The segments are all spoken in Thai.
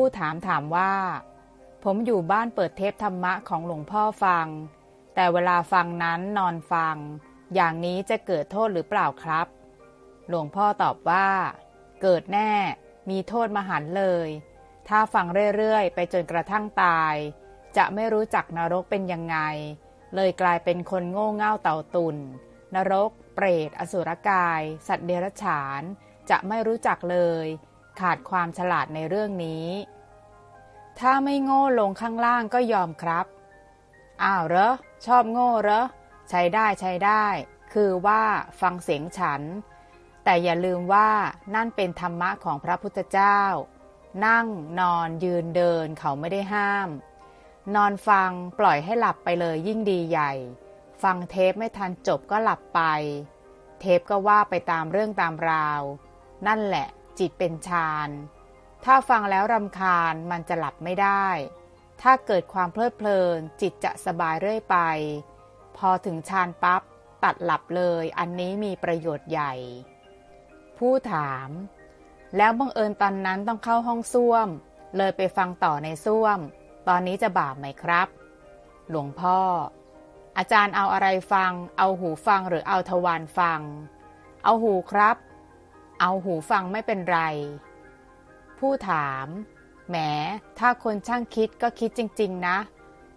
ผู้ถามถามว่า ผมอยู่บ้านเปิดเทปธรรมะของหลวงพ่อฟัง แต่เวลาฟังนั้นนอนฟัง อย่างนี้จะเกิดโทษหรือเปล่าครับ หลวงพ่อตอบว่า เกิดแน่ มีโทษมหันเลย ถ้าฟังเรื่อยๆ ไปจนกระทั่งตาย จะไม่รู้จักนรกเป็นยังไง เลยกลายเป็นคนโง่เง่าเต่าตุนนรก เปรต อสุรกาย สัตว์เดรัจฉาน จะไม่รู้จักเลย ขาดความฉลาดในเรื่องนี้ ถ้าไม่โง่ลงข้างล่างก็ยอมครับ อ้าวเหรอ ชอบโง่เหรอ ใช้ได้ใช้ได้ คือว่าฟังเสียงฉัน แต่อย่าลืมว่านั่นเป็นธรรมะของพระพุทธเจ้า นั่งนอนยืนเดินเขาไม่ได้ห้าม นอนฟังปล่อยให้หลับไปเลยยิ่งดีใหญ่ ฟังเทปไม่ทันจบก็หลับไป เทปก็ว่าไปตามเรื่องตามราว นั่นแหละ จิตเป็นฌาน ถ้าฟังแล้วรำคาญมันจะหลับไม่ได้ ถ้าเกิดความเพลิดเพลิน จิตจะสบายเรื่อยไป พอถึงฌานปับ๊บตัดหลับเลยอันนี้มีประโยชน์ใหญ่ ผู้ถาม แล้วบังเอิญตอนนั้นต้องเข้าห้องส้วม เลยไปฟังต่อในส้วม ตอนนี้จะบาปไหมครับ หลวงพ่อ อาจารย์เอาอะไรฟัง เอาหูฟังหรือเอาทวารฟัง เอาหูครับ เอาหูฟังไม่เป็นไร ผู้ถาม แหม ถ้าคนช่างคิดก็คิดจริง ๆ นะ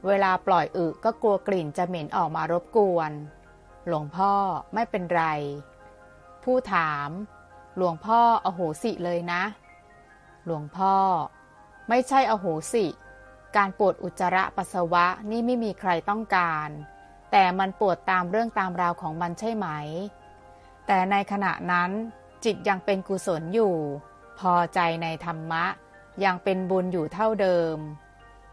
เวลาปล่อยอึก็กลัวกลิ่นจะเหม็นออกมารบกวน หลวงพ่อไม่เป็นไร ผู้ถาม หลวงพ่ออโหสิเลยนะ หลวงพ่อ ไม่ใช่อโหสิ การปวดอุจจาระปัสสาวะนี่ไม่มีใครต้องการ แต่มันปวดตามเรื่องตามราวของมันใช่ไหม แต่ในขณะนั้น จิตยังเป็นกุศลอยู่ พอใจในธรรมะ ยังเป็นบุญอยู่เท่าเดิม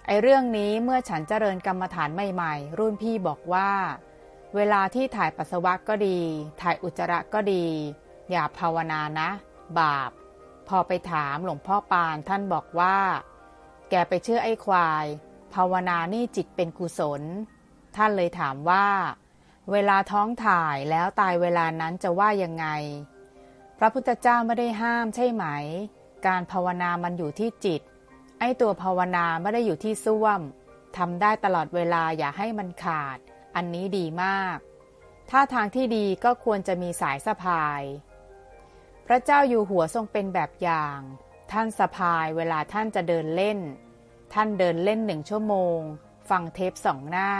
ไอเรื่องนี้เมื่อฉันเจริญกรรมฐานใหม่ๆ รุ่นพี่บอกว่า เวลาที่ถ่ายปัสสาวะก็ดี ถ่ายอุจจาระก็ดี อย่าภาวนานะ บาป พอไปถามหลวงพ่อปานท่านบอกว่า แกไปเชื่อไอ้ควาย ภาวนานี่จิตเป็นกุศล ท่านเลยถามว่า เวลาท้องถ่ายแล้วตายเวลานั้นจะว่ายังไง พระพุทธเจ้าไม่ได้ห้ามใช่ไหม การภาวนามันอยู่ที่จิต ไอ้ตัวภาวนาไม่ได้อยู่ที่ส้วมทำได้ตลอดเวลาอย่าให้มันขาด อันนี้ดีมาก ถ้าทางที่ดีก็ควรจะมีสายสะพาย พระเจ้าอยู่หัวทรงเป็นแบบอย่าง ท่านสะพายเวลาท่านจะเดินเล่น ท่านเดินเล่นหนึ่งชั่วโมง ฟังเทปสองหน้า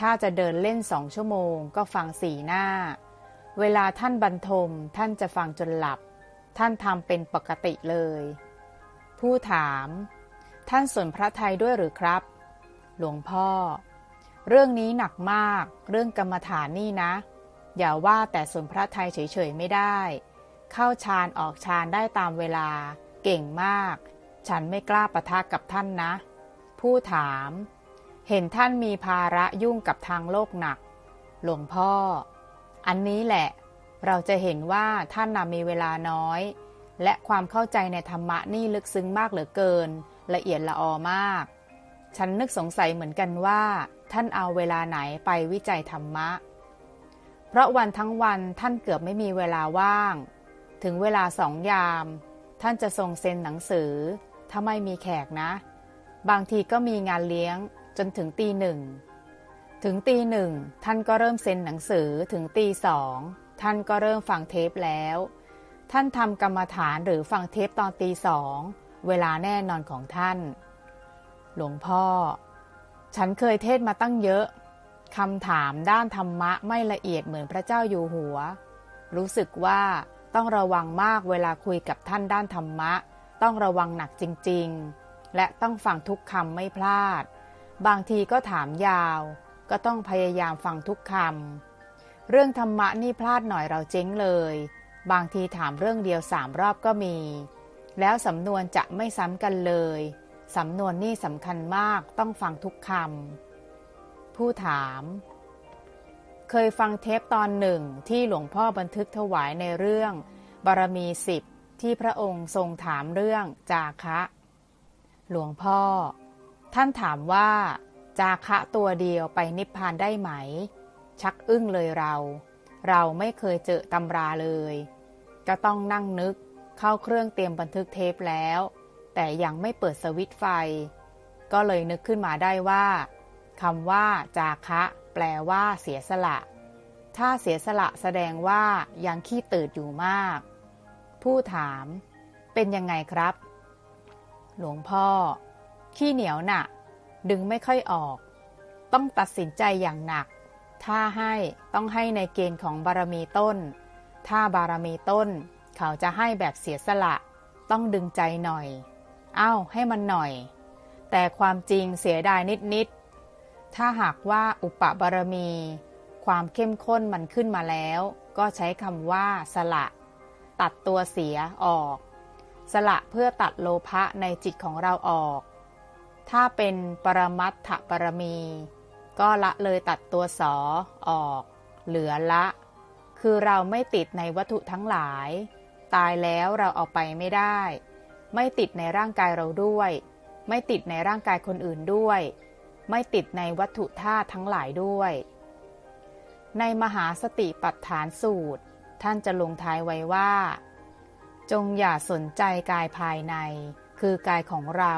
ถ้าจะเดินเล่นสองชั่วโมง ก็ฟังสี่หน้า เวลาท่านบรรทมท่านจะฟังจนหลับ ท่านทำเป็นปกติเลย ผู้ถาม ท่านสนพระไทยด้วยหรือครับ หลวงพ่อ เรื่องนี้หนักมาก เรื่องกรรมฐานนี่นะ อย่าว่าแต่สนพระไทยเฉยๆไม่ได้ เข้าฌานออกฌานได้ตามเวลา เก่งมาก ฉันไม่กล้าปะทะกับท่านนะ ผู้ถาม เห็นท่านมีภาระยุ่งกับทางโลกหนัก หลวงพ่อ อันนี้แหละ เราจะเห็นว่าท่านนำมีเวลาน้อย และความเข้าใจในธรรมะนี่ลึกซึ้งมากเหลือเกิน ละเอียดละออมาก ฉันนึกสงสัยเหมือนกันว่า ท่านเอาเวลาไหนไปวิจัยธรรมะ เพราะวันทั้งวันท่านเกือบไม่มีเวลาว่าง ถึงเวลาสองยาม ท่านจะทรงเซ็นหนังสือ ถ้าไม่มีแขกนะ บางทีก็มีงานเลี้ยงจนถึงตีหนึ่ง ถึงตีหนึ่งท่านก็เริ่มเซ็นหนังสือถึงตีสองท่านก็เริ่มฟังเทปแล้ว ท่านทำกรรมฐานหรือฟังเทปตอนตีสองเวลาแน่นอนของท่าน หลวงพ่อ ฉันเคยเทศมาตั้งเยอะคำถามด้านธรรมะไม่ละเอียดเหมือนพระเจ้าอยู่หัว รู้สึกว่าต้องระวังมากเวลาคุยกับท่านด้านธรรมะ ต้องระวังหนักจริง ๆ และต้องฟังทุกคำไม่พลาด บางทีก็ถามยาว ก็ต้องพยายามฟังทุกคำ เรื่องธรรมะนี่พลาดหน่อยเราเจ๊งเลย บางทีถามเรื่องเดียวสามรอบก็มี แล้วสำนวนจะไม่ซ้ำกันเลย สำนวนนี่สำคัญมากต้องฟังทุกคำ ผู้ถาม เคยฟังเทปตอนหนึ่งที่หลวงพ่อบันทึกถวายในเรื่อง บารมีสิบที่พระองค์ทรงถามเรื่องจาคะ หลวงพ่อ ท่านถามว่า จาคะตัวเดียวไปนิพพานได้ไหม ชักอึ้งเลยเรา เราไม่เคยเจอตำราเลยก็ต้องนั่งนึกเข้าเครื่องเตรียมบันทึกเทปแล้ว แต่ยังไม่เปิดสวิตไฟ ก็เลยนึกขึ้นมาได้ว่าคำว่า จาคะ แปลว่า เสียสละ ถ้าเสียสละแสดงว่ายังขี้ตืดอยู่มาก ผู้ถาม เป็นยังไงครับ หลวงพ่อ ขี้เหนียวหนะ่ะ ดึงไม่ค่อยออก ต้องตัดสินใจอย่างหนัก ถ้าให้ต้องให้ในเกณฑ์ของบารมีต้น ถ้าบารมีต้น เขาจะให้แบบเสียสละ ต้องดึงใจหน่อย เอ้าให้มันหน่อย แต่ความจริงเสียดายนิดๆ ถ้าหากว่าอุปบารมี ความเข้มข้นมันขึ้นมาแล้ว ก็ใช้คำว่าสละ ตัดตัวเสียออก สละเพื่อตัดโลภะในจิตของเราออก ถ้าเป็นปรมัตถปรมี ก็ละเลยตัดตัวสอออก เหลือละ คือเราไม่ติดในวัตถุทั้งหลาย ตายแล้วเราเอาไปไม่ได้ ไม่ติดในร่างกายเราด้วย ไม่ติดในร่างกายคนอื่นด้วย ไม่ติดในวัตถุธาตุทั้งหลายด้วย ในมหาสติปัฏฐานสูตร ท่านจะลงท้ายไว้ว่า จงอย่าสนใจกายภายใน คือกายของเรา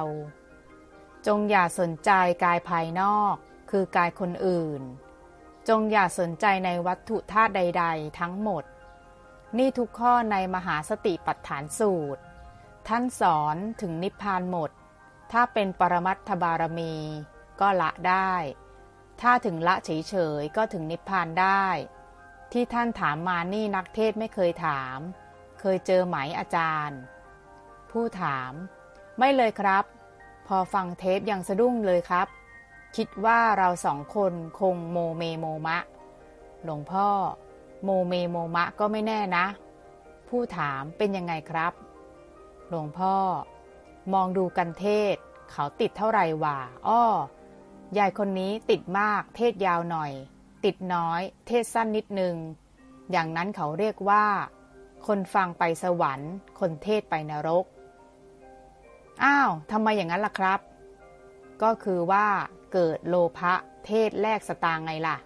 จงอย่าสนใจกายภายนอก คือกายคนอื่น จงอย่าสนใจในวัตถุธาตุใด ๆ ทั้งหมด นี่ทุกข้อในมหาสติปัฏฐานสูตร ท่านสอนถึงนิพพานหมด ถ้าเป็นปรมัตถบารมี ก็ละได้ ถ้าถึงละเฉยๆก็ถึงนิพพานได้ ที่ท่านถามมานี่นักเทศไม่เคยถาม เคยเจอไหมอาจารย์ ผู้ถาม ไม่เลยครับ พอฟังเทปยังสะดุ้งเลยครับ คิดว่าเราสองคนคงโมเมโมมะ หลวงพ่อ โมเมโมมะก็ไม่แน่นะ ผู้ถามเป็นยังไงครับ หลวงพ่อ มองดูกันเทศ เขาติดเท่าไหร่วะอ้อยายคนนี้ติดมากเทศยาวหน่อย ติดน้อย เทศสั้นนิดนึง อย่างนั้นเขาเรียกว่า คนฟังไปสวรรค์ คนเทศไปนรก อ้าวทำไมอย่างนั้นล่ะครับ ก็คือว่าเกิดโลภะเทศแลกสตางไงล่ะ